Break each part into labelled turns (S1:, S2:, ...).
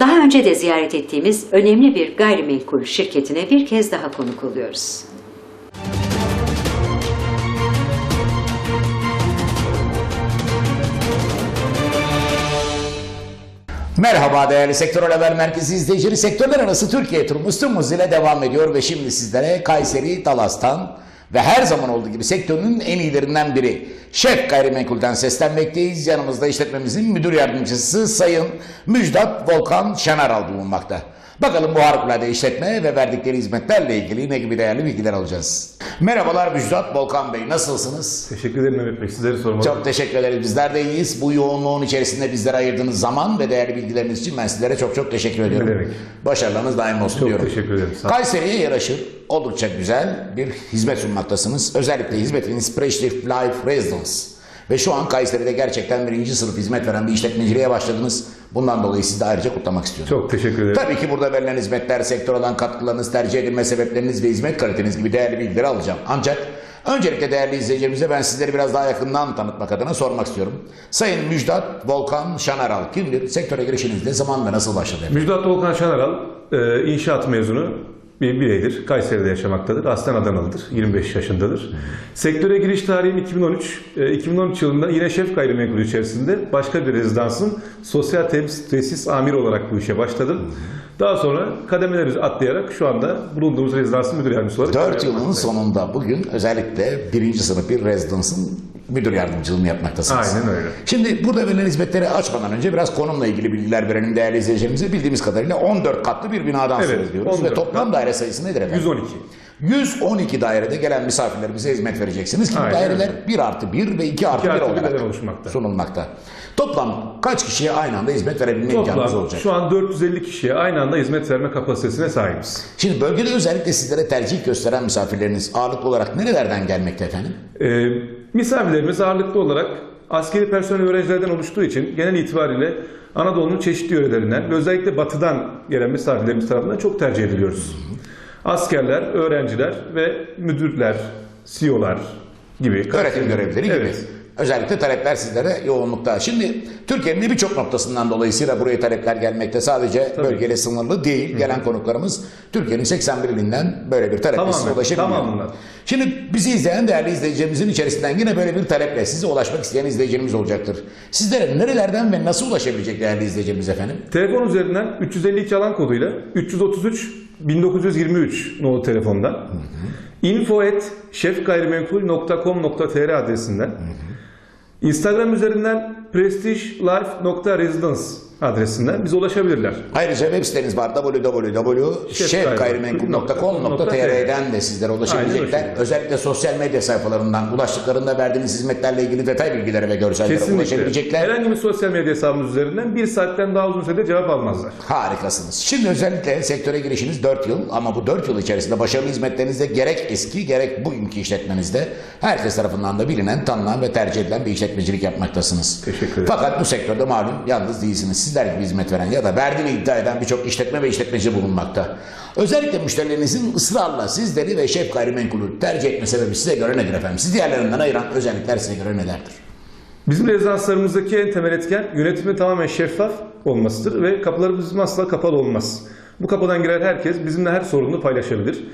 S1: Daha önce de ziyaret ettiğimiz önemli bir gayrimenkul şirketine bir kez daha konuk oluyoruz.
S2: Merhaba değerli Sektör Haber Merkezi izleyicileri. Sektörler arası Türkiye turumuz tüm hızıyla devam ediyor ve şimdi sizlere Kayseri, Talas'tan ve her zaman olduğu gibi sektörünün en iyilerinden biri Şef Gayrimenkul'den seslenmekteyiz. Yanımızda işletmemizin müdür yardımcısı Sayın Müjdat Volkan Şenaral bulunmakta. Bakalım bu harikulade işletme ve verdikleri hizmetlerle ilgili ne gibi değerli bilgiler alacağız. Merhabalar Müjdat Volkan Bey nasılsınız?
S3: Teşekkür ederim Mehmet Bey. Sizleri sormalı.
S2: Çok teşekkür ederiz. Bizler de iyiyiz. Bu yoğunluğun içerisinde bizlere ayırdığınız zaman ve değerli bilgileriniz için ben sizlere çok çok teşekkür ediyorum.
S3: demek.
S2: Başarılarınız daim olsun
S3: Çok
S2: diyorum.
S3: teşekkür ederim.
S2: Kayseri'ye yaraşır. Oldukça güzel bir hizmet sunmaktasınız. Özellikle hizmetiniz Prestige Life Residence. Ve şu an Kayseri'de gerçekten birinci sınıf hizmet veren bir işletmeciliğe başladınız. Bundan dolayı sizi de ayrıca kutlamak istiyorum.
S3: Çok teşekkür ederim.
S2: Tabii ki burada verilen hizmetler, sektör olan katkılarınız, tercih edilme sebepleriniz ve hizmet kaliteniz gibi değerli bilgileri alacağım. Ancak öncelikle değerli izleyicilerimize ben sizleri biraz daha yakından tanıtmak adına sormak istiyorum. Sayın Müjdat Volkan Şanaral kimdir? Sektöre girişiniz ne zaman ve nasıl başladı?
S3: Müjdat Volkan Şanaral, e, inşaat mezunu bir bireydir. Kayseri'de yaşamaktadır. Aslen Adanalıdır. 25 yaşındadır. Sektöre giriş tarihim 2013. E, 2013 yılında yine şef gayrimenkulü içerisinde başka bir rezidansın sosyal tesis, tesis amiri olarak bu işe başladım. Daha sonra kademeleri atlayarak şu anda bulunduğumuz rezidansın müdür yardımcısı olarak
S2: 4
S3: görev
S2: yılın sonunda bugün özellikle birinci sınıf bir residence'ın müdür yardımcılığını yapmaktasınız.
S3: Aynen öyle.
S2: Şimdi burada verilen hizmetleri açmadan önce biraz konumla ilgili bilgiler verelim değerli izleyicilerimize. Bildiğimiz kadarıyla 14 katlı bir binadan
S3: Evet,
S2: söz ediyoruz. Ve
S3: 14
S2: toplam
S3: kat.
S2: daire sayısı nedir efendim?
S3: 112.
S2: 112 dairede gelen misafirlerimize hizmet vereceksiniz ki
S3: Aynen
S2: daireler
S3: öyle.
S2: 1 artı 1 ve 2 artı 1
S3: artı
S2: olarak
S3: oluşmakta.
S2: sunulmakta. Toplam kaç kişiye aynı anda hizmet verebilme imkanımız
S3: Toplam
S2: olacak?
S3: şu an 450 kişiye aynı anda hizmet verme kapasitesine sahibiz.
S2: Şimdi bölgede özellikle sizlere tercih gösteren misafirleriniz ağırlıklı olarak nerelerden gelmekte efendim?
S3: Ee, misafirlerimiz ağırlıklı olarak askeri personel öğrencilerden oluştuğu için genel itibariyle Anadolu'nun çeşitli yörelerinden ve özellikle batıdan gelen misafirlerimiz tarafından çok tercih ediliyoruz. Askerler, öğrenciler ve müdürler, CEO'lar gibi.
S2: Öğretim görevlileri gibi. Özellikle talepler sizlere yoğunlukta. Şimdi Türkiye'nin birçok noktasından dolayısıyla buraya talepler gelmekte. Sadece
S3: Tabii.
S2: bölgeyle sınırlı değil. Gelen konuklarımız Türkiye'nin 81 ilinden böyle bir taleple size
S3: Tamamen,
S2: ulaşabiliyor.
S3: tamamından.
S2: Şimdi bizi izleyen değerli izleyicilerimizin içerisinden yine böyle bir taleple size ulaşmak isteyen izleyicilerimiz olacaktır. Sizlere nerelerden ve nasıl ulaşabilecek değerli izleyicilerimiz efendim?
S3: Telefon üzerinden 352 alan koduyla 333 1923 nolu telefondan info at şefgayrimenkul.com.tr adresinden Instagram üzerinden prestigelife.residence adresinden bize ulaşabilirler.
S2: Ayrıca web siteniz var www.şefgayrimenkul.com.tr'den de sizlere ulaşabilecekler. Özellikle sosyal medya sayfalarından ulaştıklarında verdiğiniz hizmetlerle ilgili detay bilgilere ve görsellere
S3: Kesinlikle.
S2: ulaşabilecekler.
S3: Herhangi bir sosyal medya hesabımız üzerinden bir saatten daha uzun sürede cevap almazlar.
S2: Harikasınız. Şimdi özellikle sektöre girişiniz 4 yıl ama bu 4 yıl içerisinde başarılı hizmetlerinizde gerek eski gerek bugünkü işletmenizde herkes tarafından da bilinen, tanınan ve tercih edilen bir işletmecilik yapmaktasınız.
S3: Teşekkür ederim.
S2: Fakat bu sektörde malum yalnız değilsiniz. Sizler gibi hizmet veren ya da verdiğini iddia eden birçok işletme ve işletmeci bulunmakta. Özellikle müşterilerinizin ısrarla sizleri ve şef gayrimenkulü tercih etme sebebi size göre nedir efendim? Siz diğerlerinden ayıran özellikler size göre nelerdir?
S3: Bizim rezidanslarımızdaki en temel etken yönetimin tamamen şeffaf olmasıdır ve kapılarımız bizim asla kapalı olmaz. Bu kapıdan girer herkes bizimle her sorununu paylaşabilir.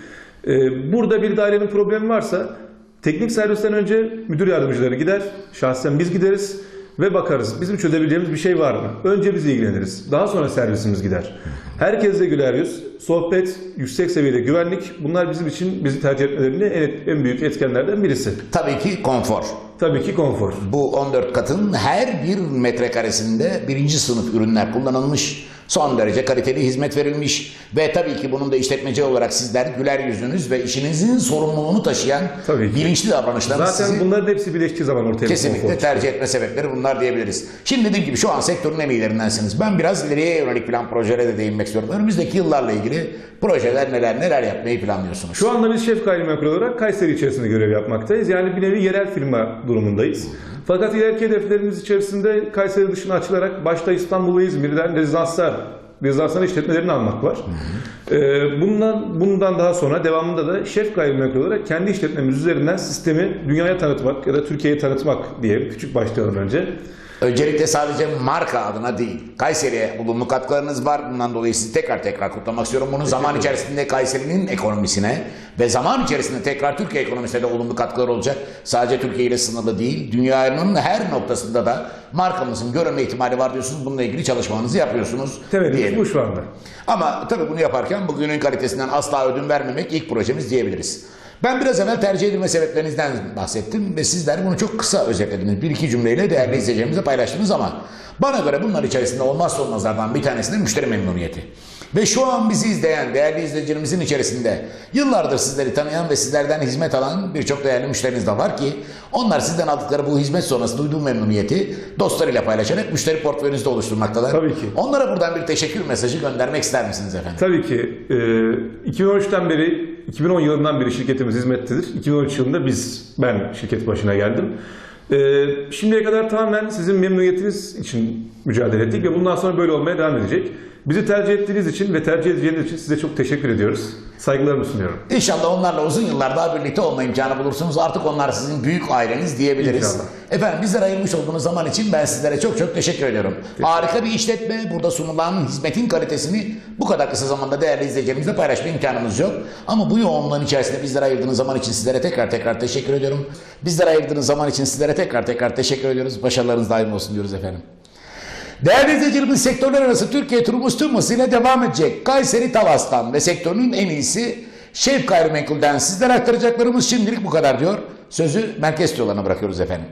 S3: Ee, Burada bir dairenin problemi varsa teknik servisten önce müdür yardımcıları gider, şahsen biz gideriz ve bakarız bizim çözebileceğimiz bir şey var mı? Önce biz ilgileniriz. Daha sonra servisimiz gider. Herkesle güler yüz, sohbet, yüksek seviyede güvenlik bunlar bizim için bizi tercih etmelerinde en, en büyük etkenlerden birisi.
S2: Tabii ki konfor.
S3: Tabii ki konfor.
S2: Bu 14 katın her bir metrekaresinde birinci sınıf ürünler kullanılmış. Son derece kaliteli hizmet verilmiş ve tabii ki bunun da işletmeci olarak sizler güler yüzünüz ve işinizin sorumluluğunu taşıyan
S3: Tabii ki.
S2: bilinçli davranışlarınız
S3: Zaten
S2: sizi
S3: bunların hepsi birleştiği zaman ortaya bir
S2: kesinlikle
S3: konfor çıkıyor.
S2: tercih etme sebepleri bunlar diyebiliriz. Şimdi dediğim gibi şu an sektörün en iyilerindensiniz. Ben biraz ileriye yönelik plan projelere de değinmek istiyorum. Önümüzdeki yıllarla ilgili projeler neler neler yapmayı planlıyorsunuz?
S3: Şu anda biz şef gayrimenkul olarak Kayseri içerisinde görev yapmaktayız. Yani bir nevi yerel firma durumundayız. Fakat ileriki hedeflerimiz içerisinde Kayseri dışına açılarak başta İstanbul ve İzmir'den rezidanslar, rezidansların işletmelerini almak var. Ee, bundan bundan daha sonra devamında da şef gayrimenkul olarak kendi işletmemiz üzerinden sistemi dünyaya tanıtmak ya da Türkiye'ye tanıtmak diye küçük başlayalım önce.
S2: Öncelikle sadece marka adına değil, Kayseri'ye olumlu katkılarınız var. Bundan dolayı sizi tekrar tekrar kutlamak istiyorum. Bunu zaman içerisinde Kayseri'nin ekonomisine ve zaman içerisinde tekrar Türkiye ekonomisine de olumlu katkılar olacak. Sadece Türkiye ile sınırlı değil, dünyanın her noktasında da markamızın görünme ihtimali var diyorsunuz. Bununla ilgili çalışmanızı yapıyorsunuz diyelim.
S3: bu şu anda.
S2: Ama tabii bunu yaparken bugünün kalitesinden asla ödün vermemek ilk projemiz diyebiliriz. Ben biraz evvel tercih edilme sebeplerinizden bahsettim ve sizler bunu çok kısa özetlediniz. Bir iki cümleyle değerli izleyicilerimize paylaştınız ama bana göre bunlar içerisinde olmazsa olmazlardan bir tanesi de müşteri memnuniyeti. Ve şu an bizi izleyen değerli izleyicilerimizin içerisinde yıllardır sizleri tanıyan ve sizlerden hizmet alan birçok değerli müşteriniz de var ki onlar sizden aldıkları bu hizmet sonrası duyduğu memnuniyeti dostlarıyla paylaşarak müşteri portföyünüzde oluşturmaktalar.
S3: Tabii ki.
S2: Onlara buradan bir teşekkür mesajı göndermek ister misiniz efendim?
S3: Tabii ki. E, 2013'ten beri, 2010 yılından beri şirketimiz hizmettedir. 2013 yılında biz, ben şirket başına geldim. E, şimdiye kadar tamamen sizin memnuniyetiniz için mücadele ettik ve bundan sonra böyle olmaya devam edecek. Bizi tercih ettiğiniz için ve tercih edeceğiniz için size çok teşekkür ediyoruz. Saygılarımı sunuyorum.
S2: İnşallah onlarla uzun yıllar daha birlikte olma imkanı bulursunuz. Artık onlar sizin büyük aileniz diyebiliriz.
S3: İnşallah.
S2: Efendim bizlere ayırmış olduğunuz zaman için ben sizlere çok çok teşekkür ediyorum. Harika bir işletme. Burada sunulan hizmetin kalitesini bu kadar kısa zamanda değerli izleyicilerimizle paylaşma imkanımız yok. Ama bu yoğunluğun içerisinde bizlere ayırdığınız zaman için sizlere tekrar tekrar teşekkür ediyorum. Bizlere ayırdığınız zaman için sizlere tekrar tekrar teşekkür ediyoruz. Başarılarınız daim olsun diyoruz efendim. Değerli izleyicilerimiz sektörler arası Türkiye turumuz tüm hızıyla devam edecek. Kayseri Talas'tan ve sektörünün en iyisi Şevk Gayrimenkul'den sizlere aktaracaklarımız şimdilik bu kadar diyor. Sözü merkez stüdyolarına bırakıyoruz efendim.